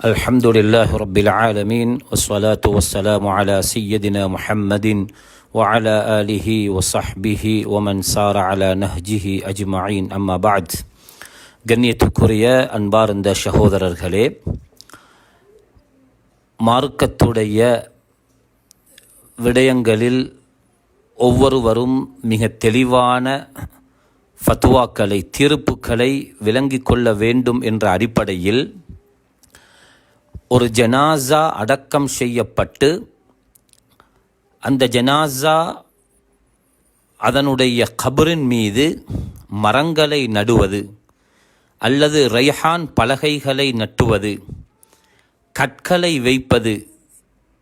الحمد لله رب العالمين والصلاة والسلام على سيدنا محمد وعلى آله وصحبه ومن سار على نهجه أجمعين أما بعد கண்ணியத்துக்குரிய அன்பார்ந்த சகோதரர்களே மார்க்கத்துடைய விடயங்களில் ஒவ்வொருவரும் மிக தெளிவான ஃபத்துவாக்களை தீர்ப்புகளை விளங்கிக் கொள்ள வேண்டும் என்ற அடிப்படையில் ஒரு ஜனாசா அடக்கம் செய்யப்பட்டு அந்த ஜனாசா அதனுடைய கபரின் மீது மரங்களை நடுவது அல்லது ரைஹான் பலகைகளை நட்டுவது கற்களை வைப்பது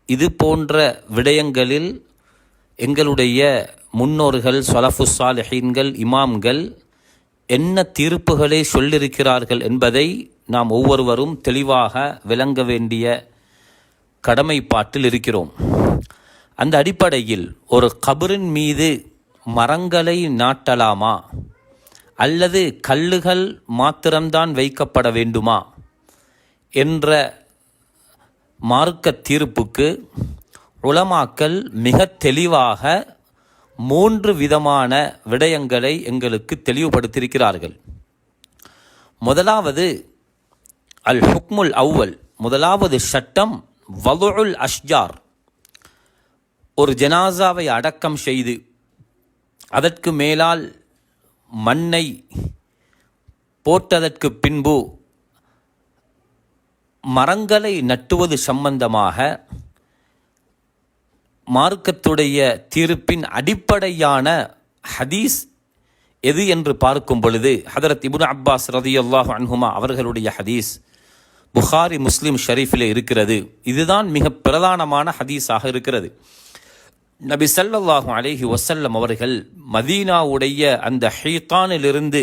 இது போன்ற விடயங்களில் எங்களுடைய முன்னோர்கள் சொலஃபு சாலிஹீன்கள் இமாம்கள் என்ன தீர்ப்புகளை சொல்லியிருக்கிறார்கள் என்பதை நாம் ஒவ்வொருவரும் தெளிவாக விளங்க வேண்டிய கடமைப்பாட்டில் இருக்கிறோம். அந்த அடிப்படையில் ஒரு கபரின் மீது மரங்களை நாட்டலாமா? அல்லது கல்லுகள் மாத்திரம்தான் வைக்கப்பட வேண்டுமா? என்ற மார்க்க தீர்ப்புக்கு உளமாக்கல் மிக தெளிவாக மூன்று விதமான விடயங்களை எங்களுக்கு தெளிவுபடுத்தியிருக்கிறார்கள். முதலாவது அல் ஹுக்முல் அவ்வல் முதலாவது சட்டம் வலுல் அஷ்ஜார். ஒரு ஜனாசாவை அடக்கம் செய்து அதற்கு மேலால் மண்ணை போட்டதற்கு பின்பு மரங்களை நட்டுவது சம்பந்தமாக மார்க்கத்துடைய தீர்ப்பின் அடிப்படையான ஹதீஸ் எது என்று பார்க்கும் பொழுது ஹதரத் இபுன் அப்பாஸ் ரதியுல்லாஹ் அன்ஹுமா அவர்களுடைய ஹதீஸ் புகாரி முஸ்லிம் ஷரீஃபில் இருக்கிறது. இதுதான் மிக பிரதானமான ஹதீஸாக இருக்கிறது. நபி சல்லல்லாஹு அலேஹி வசல்லம் அவர்கள் மதீனாவுடைய அந்த ஹீத்தானிலிருந்து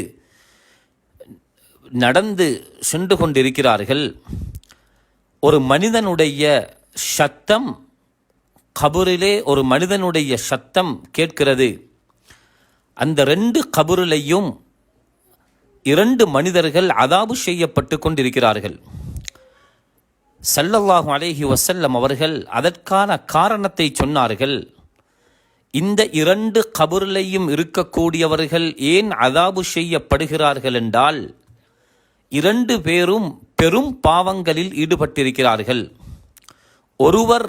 நடந்து சென்று கொண்டிருக்கிறார்கள். ஒரு மனிதனுடைய சத்தம் கபூரிலே ஒரு மனிதனுடைய சத்தம் கேட்கிறது. அந்த ரெண்டு கபூரிலையும் இரண்டு மனிதர்கள் அதாபு செய்யப்பட்டு கொண்டிருக்கிறார்கள். சல்லல்லாஹு அலேஹி வசல்லம் அவர்கள் அதற்கான காரணத்தை சொன்னார்கள். இந்த இரண்டு கபூரிலையும் இருக்கக்கூடியவர்கள் ஏன் அதாபு செய்யப்படுகிறார்கள் என்றால் இரண்டு பேரும் பெரும் பாவங்களில் ஈடுபட்டிருக்கிறார்கள். ஒருவர்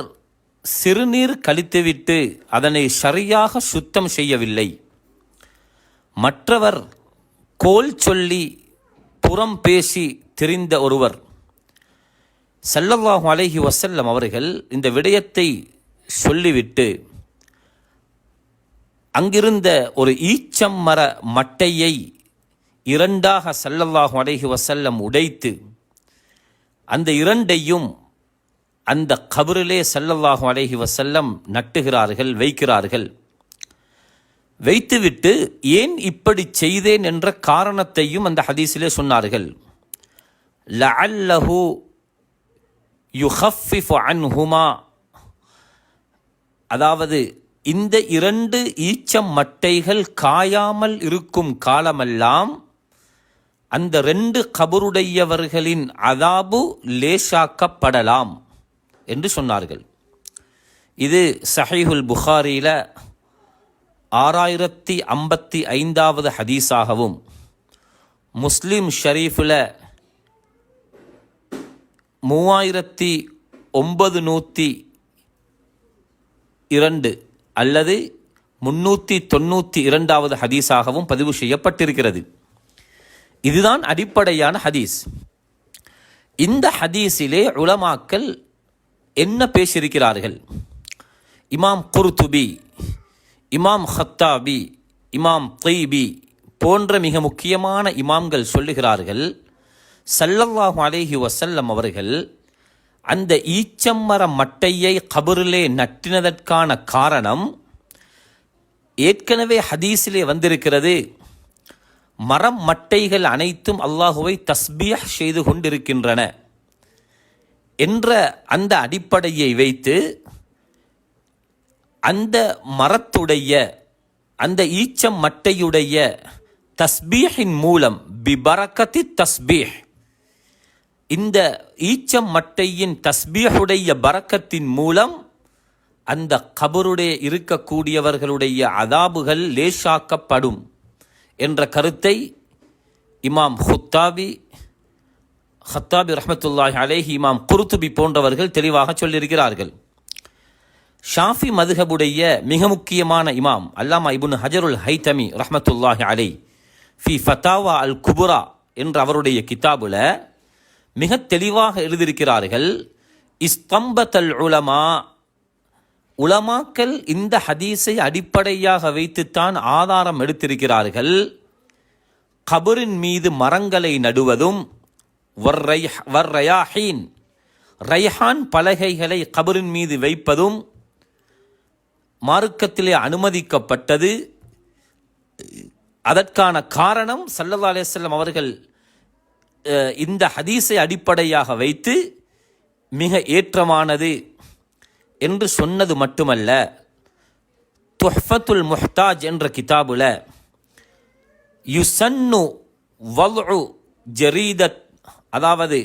சிறுநீர் கழித்துவிட்டு அதனை சரியாக சுத்தம் செய்யவில்லை. மற்றவர் கோல் சொல்லி புறம் பேசி தெரிந்த ஒருவர். சல்லல்லாஹு அலஹி வசல்லம் அவர்கள் இந்த விடயத்தை சொல்லிவிட்டு அங்கிருந்த ஒரு ஈச்சம் மர மட்டையை இரண்டாக சல்லல்லாஹு அலஹி வசல்லம் உடைத்து அந்த இரண்டையும் அந்த கபரிலே சல்லல்லாஹு அலஹி வசல்லம் நட்டுகிறார்கள் வைக்கிறார்கள். வைத்துவிட்டு ஏன் இப்படி செய்தேன் என்ற காரணத்தையும் அந்த ஹதீஸிலே சொன்னார்கள். லஅல்லஹு யுஹஃபிஃபு அன்ஹுமா. அதாவது இந்த இரண்டு ஈச்சம் மட்டைகள் காயாமல் இருக்கும் காலமெல்லாம் அந்த ரெண்டு கபருடையவர்களின் அதாபு லேசாக்கப்படலாம் என்று சொன்னார்கள். இது சஹீஹுல் புகாரியில் ஆறாயிரத்தி ஐம்பத்தி ஐந்தாவது ஹதீஸாகவும் முஸ்லீம் ஷரீஃபில் மூவாயிரத்தி ஒன்பது நூற்றி இரண்டு அல்லது முன்னூற்றி தொண்ணூற்றி இரண்டாவது ஹதீஸாகவும் பதிவு செய்யப்பட்டிருக்கிறது. இதுதான் அடிப்படையான ஹதீஸ். இந்த ஹதீஸிலே உலமாக்கல் என்ன பேசியிருக்கிறார்கள்? இமாம் குர்துபி இமாம் ஹத்தாபி இமாம் தைபி போன்ற மிக முக்கியமான இமாம்கள் சொல்லுகிறார்கள் சல்லல்லாஹு அலேஹி வசல்லம் அவர்கள் அந்த ஈச்சம்மர மட்டையை கபரிலே நட்டினதற்கான காரணம் ஏற்கனவே ஹதீஸிலே வந்திருக்கிறது. மரம் மட்டைகள் அனைத்தும் அல்லாஹுவை தஸ்பியஹ் செய்து கொண்டிருக்கின்றன என்ற அந்த அடிப்படையை வைத்து அந்த மரத்துடைய அந்த ஈச்சம் மட்டையுடைய தஸ்பீஹின் மூலம் பிபரக்கத்தி தஸ்பீஹ் இந்த ஈச்சம் மட்டையின் தஸ்பீஹுடைய பறக்கத்தின் மூலம் அந்த கபருடைய இருக்கக்கூடியவர்களுடைய அதாபுகள் லேசாக்கப்படும் என்ற கருத்தை இமாம் ஹுத்தாபி ஹத்தாபி ரஹமத்துல்லாஹி அலேஹி இமாம் குருத்துபி போன்றவர்கள் தெளிவாக சொல்லியிருக்கிறார்கள். ஷாஃபி மதுஹபுடைய மிக முக்கியமான இமாம் அல்லாமா இபுன் ஹஜருல் ஹைத்தமி ரஹமத்துல்லாஹி அலை ஃபி ஃபத்தாவா அல் குபுரா என்ற அவருடைய கிதாபுல மிக தெளிவாக எழுதியிருக்கிறார்கள் இஸ்தம்பத்தல் உலமா உலமாக்கல் இந்த ஹதீஸை அடிப்படையாக வைத்துத்தான் ஆதாரம் எடுத்திருக்கிறார்கள். கபரின் மீது மரங்களை நடுவதும் வர்ரயாஹீன் ரைஹான் பலகைகளை கபரின் மீது வைப்பதும் மார்க்கத்திலே அனுமதிக்கப்பட்டது. அதற்கான காரணம் சல்லல்லா அலிஸ்லாம் அவர்கள் இந்த ஹதீஸை அடிப்படையாக வைத்து மிக ஏற்றமானது என்று சொன்னது மட்டுமல்ல துஹ்ஃபத்துல் முஹ்தாஜ் என்ற கிதாபுல யுசன்னு வல்உ ஜரீதத் அதாவது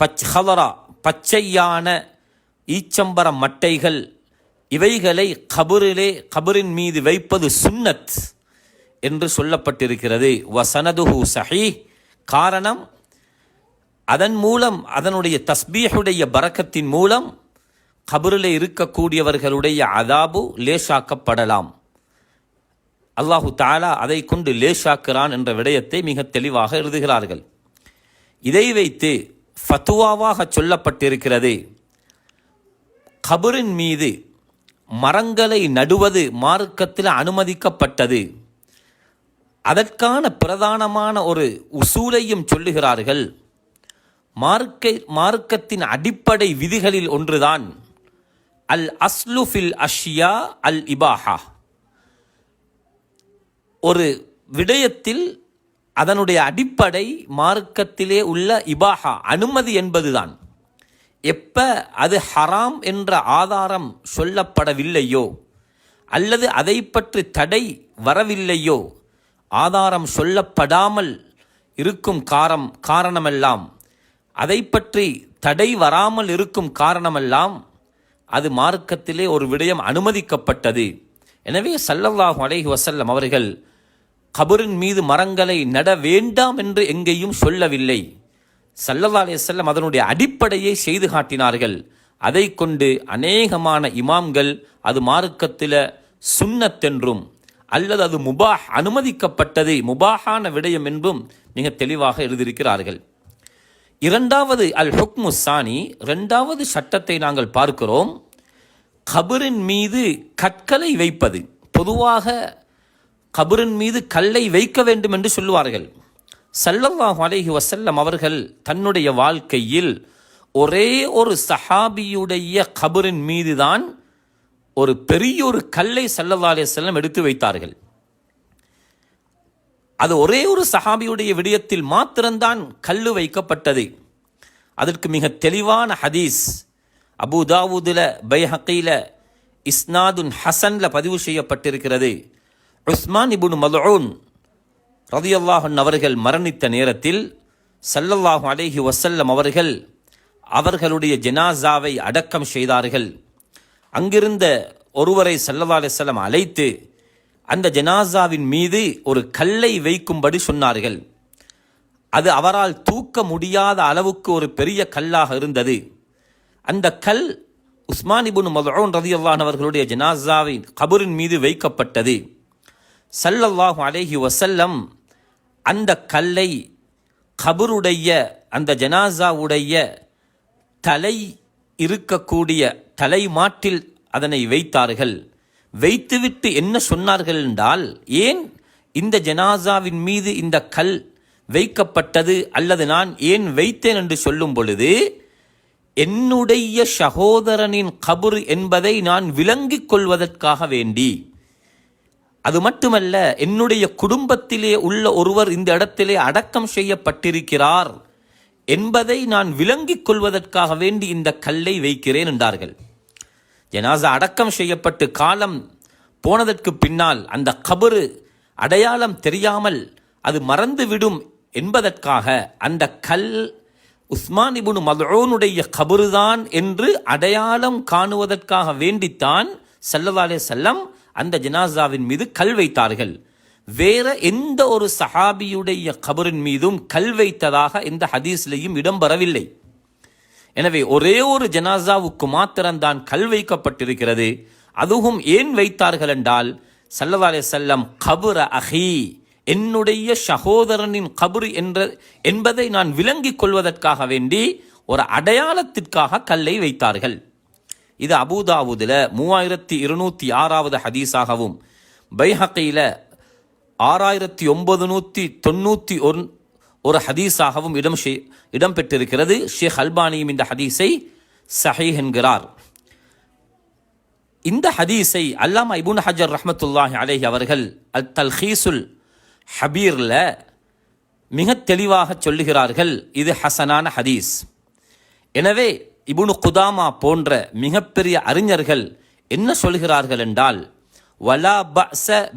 பச் ஹலரா பச்சையான ஈச்சம்பர மட்டைகள் இவைகளை கபரிலே கபரின் மீது வைப்பது சுன்னத் என்று சொல்லப்பட்டிருக்கிறது. வசனதுஹு சஹி காரணம் அதன் மூலம் அதனுடைய தஸ்பீஹுடைய பரக்கத்தின் மூலம் கபரிலே இருக்கக்கூடியவர்களுடைய அதாபு லேசாக்கப்படலாம். அல்லாஹு தாலா அதை கொண்டு லேசாக்கிறான் என்ற விடயத்தை மிக தெளிவாக எழுதுகிறார்கள். இதை வைத்து ஃபத்துவாவாக சொல்லப்பட்டிருக்கிறது கபரின் மீது மரங்களை நடுவது மார்க்கத்தில் அனுமதிக்கப்பட்டது. அதற்கான பிரதானமான ஒரு உசூலையும் சொல்லுகிறார்கள். மார்க்க மார்க்கத்தின் அடிப்படை விதிகளில் ஒன்றுதான். அல் அஸ்லு ஃபில் அஷ்யா அல் இபாஹா. ஒரு விடயத்தில் அதனுடைய அடிப்படை மார்க்கத்திலே உள்ள இபாஹா அனுமதி என்பதுதான். எப்ப அது ஹராம் என்ற ஆதாரம் சொல்லப்படவில்லையோ அல்லது அதை பற்றி தடை வரவில்லையோ ஆதாரம் சொல்லப்படாமல் இருக்கும் காரம் காரணமெல்லாம் அதை பற்றி தடை வராமல் இருக்கும் காரணமெல்லாம் அது மார்க்கத்திலே ஒரு விடயம் அனுமதிக்கப்பட்டது. எனவே சல்லல்லாஹு அலைஹி வசல்லம் அவர்கள் கபரின் மீது மரங்களை நட வேண்டாம் என்று எங்கேயும் சொல்லவில்லை. சல்லல்லா அலையம் அதனுடைய அடிப்படையை செய்து காட்டினார்கள். அதை கொண்டு அநேகமான இமாம்கள் அது மார்க்கத்தில் சுன்னத்தென்றும் அல்லது அது முபாஹ் அனுமதிக்கப்பட்டது. முபாஹான விடயம் என்றும் மிக தெளிவாக எழுதியிருக்கிறார்கள். இரண்டாவது அல் ஹுக்மு சானி ரெண்டாவது சட்டத்தை நாங்கள் பார்க்கிறோம். கபரின் மீது கற்களை வைப்பது. பொதுவாக கபரின் மீது கல்லை வைக்க வேண்டும் என்று சொல்லுவார்கள். சல்லல்லாஹு அலைஹி வசல்லம் அவர்கள் தன்னுடைய வாழ்க்கையில் ஒரே ஒரு சஹாபியுடைய கபரின் மீதுதான் ஒரு பெரிய ஒரு கல்லை சல்லல்லா அலே செல்லம் எடுத்து வைத்தார்கள். அது ஒரே ஒரு சஹாபியுடைய விடயத்தில் மாத்திரம்தான் கல்லு வைக்கப்பட்டது. அதற்கு மிக தெளிவான ஹதீஸ். அபு தாவூதுல இஸ்னாதுன் ஹசன்ல பதிவு செய்யப்பட்டிருக்கிறது. உஸ்மான் இபுன் மல்ஊன் ரதியல்லாஹன் அவர்கள் மரணித்த நேரத்தில் சல்லல்லாஹு அலேஹி வசல்லம் அவர்கள் அவர்களுடைய ஜெனாசாவை அடக்கம் செய்தார்கள். அங்கிருந்த ஒருவரை சல்லல்லா அலிஸ்லாம் அழைத்து அந்த ஜனாசாவின் மீது ஒரு கல்லை வைக்கும்படி சொன்னார்கள். அது அவரால் தூக்க முடியாத அளவுக்கு ஒரு பெரிய கல்லாக இருந்தது. அந்த கல் உஸ்மான் இபுன் ரதி ரதியல்லான் அவர்களுடைய ஜனாசாவின் கபரின் மீது வைக்கப்பட்டது. சல்லல்லாஹு அலேஹி வசல்லம் அந்த கல்லை கபருடைய அந்த ஜனாசாவுடைய தலை இருக்கக்கூடிய தலை மாட்டில் அதனை வைத்தார்கள். வைத்துவிட்டு என்ன சொன்னார்கள் என்றால் ஏன் இந்த ஜனாசாவின் மீது இந்த கல் வைக்கப்பட்டது அல்லது நான் ஏன் வைத்தேன் என்று சொல்லும் பொழுது என்னுடைய சகோதரனின் கபுர் என்பதை நான் விளங்கிக் கொள்வதற்காக வேண்டி அது மட்டுமல்ல என்னுடைய குடும்பத்திலே உள்ள ஒருவர் இந்த இடத்திலே அடக்கம் செய்யப்பட்டிருக்கிறார் என்பதை நான் விளங்கிக் கொள்வதற்காக வேண்டி இந்த கல்லை வைக்கிறேன் என்றார்கள். ஜனாசா அடக்கம் செய்யப்பட்டு காலம் போனதற்கு பின்னால் அந்த கபரு அடையாளம் தெரியாமல் அது மறந்துவிடும் என்பதற்காக அந்த கல் உஸ்மான் இபுனு மதோனுடைய கபருதான் என்று அடையாளம் காணுவதற்காக வேண்டித்தான் சல்லல்லா செல்லம் அந்த ஜனாசாவின் மீது கல் வைத்தார்கள். வேற எந்த ஒரு சஹாபியுடைய கபரின் மீதும் கல் வைத்ததாக எந்த ஹதீஸ்லையும் இடம்பெறவில்லை. எனவே ஒரே ஒரு ஜனாசாவுக்கு மாத்திரம்தான் கல் வைக்கப்பட்டிருக்கிறது. அதுவும் ஏன் வைத்தார்கள் என்றால் சல்லல்லா செல்லம் கபுர அஹி என்னுடைய சகோதரனின் கபரு என்ற என்பதை நான் விளங்கிக் கொள்வதற்காக வேண்டி ஒரு அடையாளத்திற்காக கல்லை வைத்தார்கள். இது அபூதாவுதில் மூவாயிரத்தி இருநூத்தி ஆறாவது ஹதீஸாகவும் பைஹக்கையில் ஆறாயிரத்தி ஒன்பது நூற்றி தொண்ணூற்றி ஒன் ஒரு ஹதீஸாகவும் இடம் ஷே- இடம்பெற்றிருக்கிறது. ஷேக் அல்பானியும் இந்த ஹதீஸை சஹீ என்கிறார். இந்த ஹதீஸை அல்லாமா இபுன் ஹஜர் ரஹமத்துல்லாஹி அலேஹி அவர்கள் அல் தல்ஹீசுல் ஹபீரில் மிக தெளிவாக சொல்லுகிறார்கள். இது ஹசனான ஹதீஸ். எனவே இபுனு குதாமா போன்ற மிகப்பெரிய அறிஞர்கள் என்ன சொல்கிறார்கள் என்றால் வலா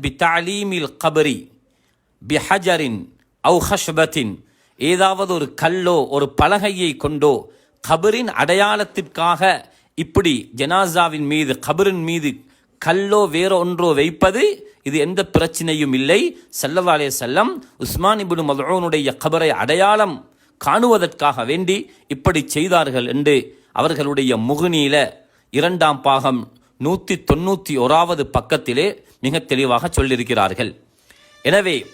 பி தாலீமில் கபரி பிஹஜரின் அவு ஹஷ்பத்தின் ஏதாவது ஒரு கல்லோ ஒரு பலகையை கொண்டோ கபரின் அடையாளத்திற்காக இப்படி ஜனாசாவின் மீது கபரின் மீது கல்லோ வேற ஒன்றோ வைப்பது இது எந்த பிரச்சனையும் இல்லை. செல்லவாலே செல்லம் உஸ்மான் இப்னு மதுனுடைய கபரை அடையாளம் காணுவதற்காக வேண்டி இப்படி செய்தார்கள் என்று அவர்களுடைய முகுனியில இரண்டாம் பாகம் நூற்றி தொண்ணூற்றி ஓராவது பக்கத்திலே மிக தெளிவாக சொல்லியிருக்கிறார்கள். எனவே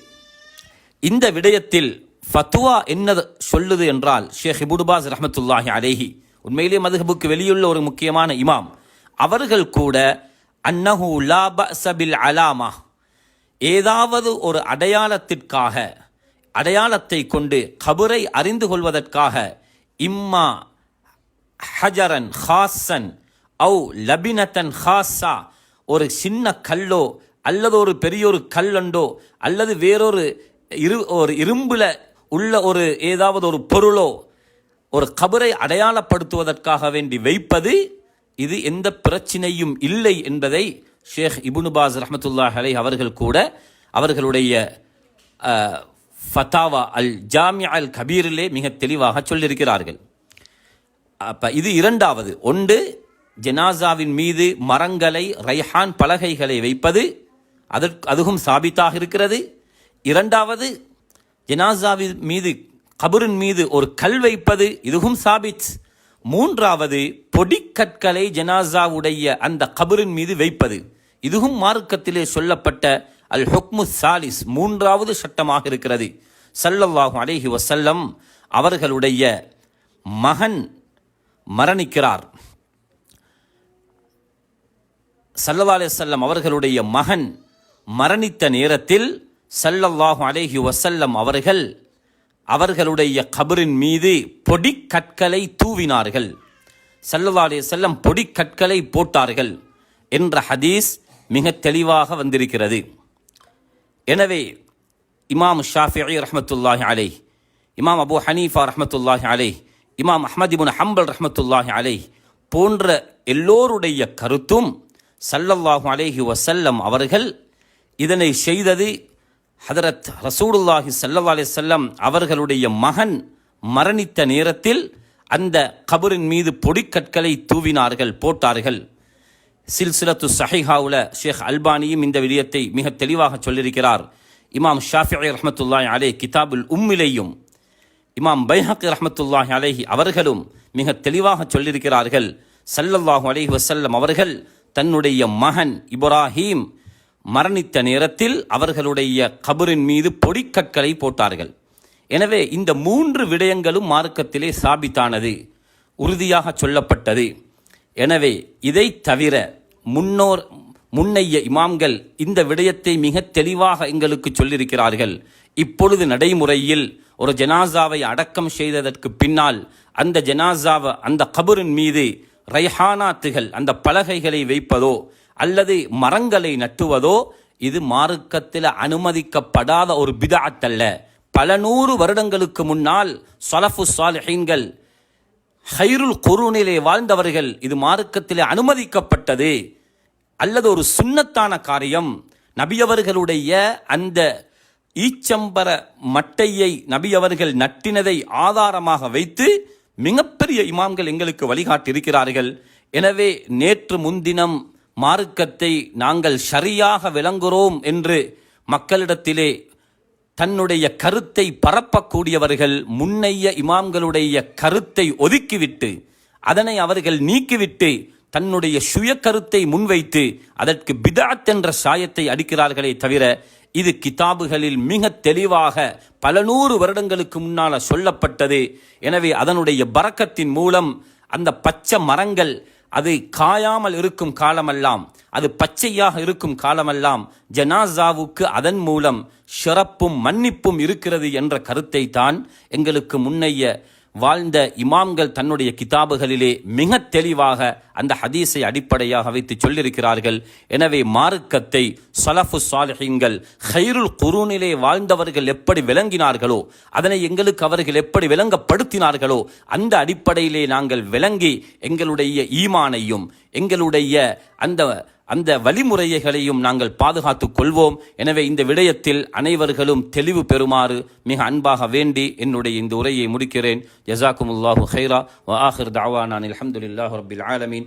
இந்த விடயத்தில் ஃபத்துவா என்ன சொல்லுது என்றால் ஷேக் இபுடுபாஸ் ரஹமத்துல்லாஹி அலேஹி உண்மையிலே மதுஹபுக்கு வெளியுள்ள ஒரு முக்கியமான இமாம். அவர்கள் கூட அன்னஹு லா அலாமா ஏதாவது ஒரு அடையாளத்திற்காக அடையாளத்தை கொண்டு கபுரை அறிந்து கொள்வதற்காக இம்மா ஹஜரன் ஹாசன் ஔ லபினத்தன் ஹாஸா ஒரு சின்ன கல்லோ அல்லது ஒரு பெரிய ஒரு கல்லண்டோ அல்லது வேறொரு இரு ஒரு இரும்பில் உள்ள ஒரு ஏதாவது ஒரு பொருளோ ஒரு கபரை அடையாளப்படுத்துவதற்காக வேண்டி வைப்பது இது எந்த பிரச்சனையும் இல்லை என்பதை ஷேக் இபுனுபாஸ் ரஹமத்துல்லா அலை அவர்கள் கூட அவர்களுடைய ஃபதாவா அல் ஜாமியா அல் கபீரிலே மிக தெளிவாக சொல்லியிருக்கிறார்கள். அப்போ இது இரண்டாவது. ஒன்று ஜனாசாவின் மீது மரங்களை ரைஹான் பலகைகளை வைப்பது அதற்கு அதுவும் சாபித்தாக இருக்கிறது. இரண்டாவது ஜனாசாவின் மீது கபரின் மீது ஒரு கல் வைப்பது இதுவும் சாபித். மூன்றாவது பொடிக்கற்களை ஜனாசாவுடைய அந்த கபரின் மீது வைப்பது. இதுவும் மார்க்கத்திலே சொல்லப்பட்ட அல் ஹொக்மு சாலிஸ் மூன்றாவது சட்டமாக இருக்கிறது. சல்லல்லாஹும் அலேஹி வசல்லம் அவர்களுடைய மகன் மரணிக்கிறார். சல்லவாளே செல்லம் அவர்களுடைய மகன் மரணித்த நேரத்தில் சல்லல்லாஹு அலேஹி வசல்லம் அவர்கள் அவர்களுடைய கபரின் மீது பொடிக்கற்களை தூவினார்கள். சல்லல்லா அலைஹி செல்லம் பொடிக்கற்களை போட்டார்கள் என்ற ஹதீஸ் மிக தெளிவாக வந்திருக்கிறது. எனவே இமாம் ஷாஃபி ரஹமத்துல்லாஹி அலை இமாம் அபு ஹனீஃபா ரஹமத்துல்லாஹி அலை இமாம் அஹமதிபுன் ஹம்பல் ரஹமத்துல்லாஹி அலை போன்ற எல்லோருடைய கருத்தும் சல்லல்லாஹு அலேஹி வசல்லம் அவர்கள் இதனை செய்தது ஹதரத் ரசூடுல்லாஹி சல்லா அலி செல்லம் அவர்களுடைய மகன் மரணித்த நேரத்தில் அந்த கபரின் மீது பொடிக்கற்களை தூவினார்கள் போட்டார்கள். சில்சிலத்து சஹிஹாவுல ஷேக் அல்பானியும் இந்த விடயத்தை மிக தெளிவாக சொல்லியிருக்கிறார். இமாம் ஷாஃபி ரஹமத்துல்லாய் அலே கிதாபுல் உம்மிலையும் இமாம் பைஹக் ரஹமத்துல்லாஹி அலைஹி அவர்களும் மிக தெளிவாக சொல்லியிருக்கிறார்கள். சல்லல்லாஹு அலைஹி வசல்லம் அவர்கள் தன்னுடைய மகன் இப்ராஹீம் மரணித்த நேரத்தில் அவர்களுடைய கபரின் மீது பொடிக்கற்களை போட்டார்கள். எனவே இந்த மூன்று விடயங்களும் மார்க்கத்திலே சாபித்தானது உறுதியாக சொல்லப்பட்டது. எனவே இதை தவிர முன்னோர் முன்னைய இமாம்கள் இந்த விடயத்தை மிக தெளிவாக எங்களுக்கு சொல்லியிருக்கிறார்கள். இப்பொழுது நடைமுறையில் ஒரு ஜனாசாவை அடக்கம் செய்ததற்கு பின்னால் அந்த ஜனாசாவை அந்த கபரின் மீது ரைஹானாத்துகள் அந்த பலகைகளை வைப்பதோ அல்லது மரங்களை நட்டுவதோ இது மார்க்கத்தில் அனுமதிக்கப்படாத ஒரு பிதாத் அல்ல பல நூறு வருடங்களுக்கு முன்னால் சலஃபு சாலிஹீன்கள் ஹைருல் குருனிலே வாழ்ந்தவர்கள் இது மார்க்கத்தில் அனுமதிக்கப்பட்டது. அல்லது ஒரு சுன்னத்தான காரியம். நபியவர்களுடைய அந்த ஈச்சம்பர மட்டையை நபியவர்கள் நட்டினதை ஆதாரமாக வைத்து மிகப்பெரிய இமாம்கள் எங்களுக்கு வழிகாட்டியிருக்கிறார்கள். எனவே நேற்று முன்தினம் மார்க்கத்தை நாங்கள் சரியாக விளங்குகிறோம் என்று மக்களிடத்திலே தன்னுடைய கருத்தை பரப்பக்கூடியவர்கள் முன்னைய இமாம்களுடைய கருத்தை ஒதுக்கிவிட்டு அதனை அவர்கள் நீக்கிவிட்டு தன்னுடைய சுய கருத்தை முன்வைத்து அதற்கு பிதாத் என்ற சாயத்தை அடிக்கிறார்களே தவிர இது கிதாபுகளில் மிக தெளிவாக பல நூறு வருடங்களுக்கு முன்னால் சொல்லப்பட்டது. எனவே அதனுடைய பறக்கத்தின் மூலம் அந்த பச்சை மரங்கள் அது காயாமல் இருக்கும் காலமெல்லாம் அது பச்சையாக இருக்கும் காலமெல்லாம் ஜனாசாவுக்கு அதன் மூலம் சிறப்பும் மன்னிப்பும் இருக்கிறது என்ற கருத்தை தான் எங்களுக்கு முன்னைய வாழ்ந்த இமாம்கள் தன்னுடைய கிதாபுகளிலே மிக தெளிவாக அந்த ஹதீஸை அடிப்படையாக வைத்து சொல்லியிருக்கிறார்கள். எனவே மார்க்கத்தை சலஃபு சாலிஹிங்கள் ஹைருல் குரூனிலே வாழ்ந்தவர்கள் எப்படி விளங்கினார்களோ அதனை எங்களுக்கு அவர்கள் எப்படி விளங்கப்படுத்தினார்களோ அந்த அடிப்படையிலே நாங்கள் விளங்கி எங்களுடைய ஈமானையும் எங்களுடைய அந்த அந்த வழிமுறைகளையும் நாங்கள் பாதுகாத்துக் கொள்வோம். எனவே இந்த விடயத்தில் அனைவர்களும் தெளிவு பெறுமாறு மிக அன்பாக வேண்டி என்னுடைய இந்த உரையை முடிக்கிறேன். ஜசாக்குமுல்லாஹு ஹைரா வ ஆஹிர் தாவானான் அல்ஹம்துலில்லாஹி ரப்பில் ஆலமீன்.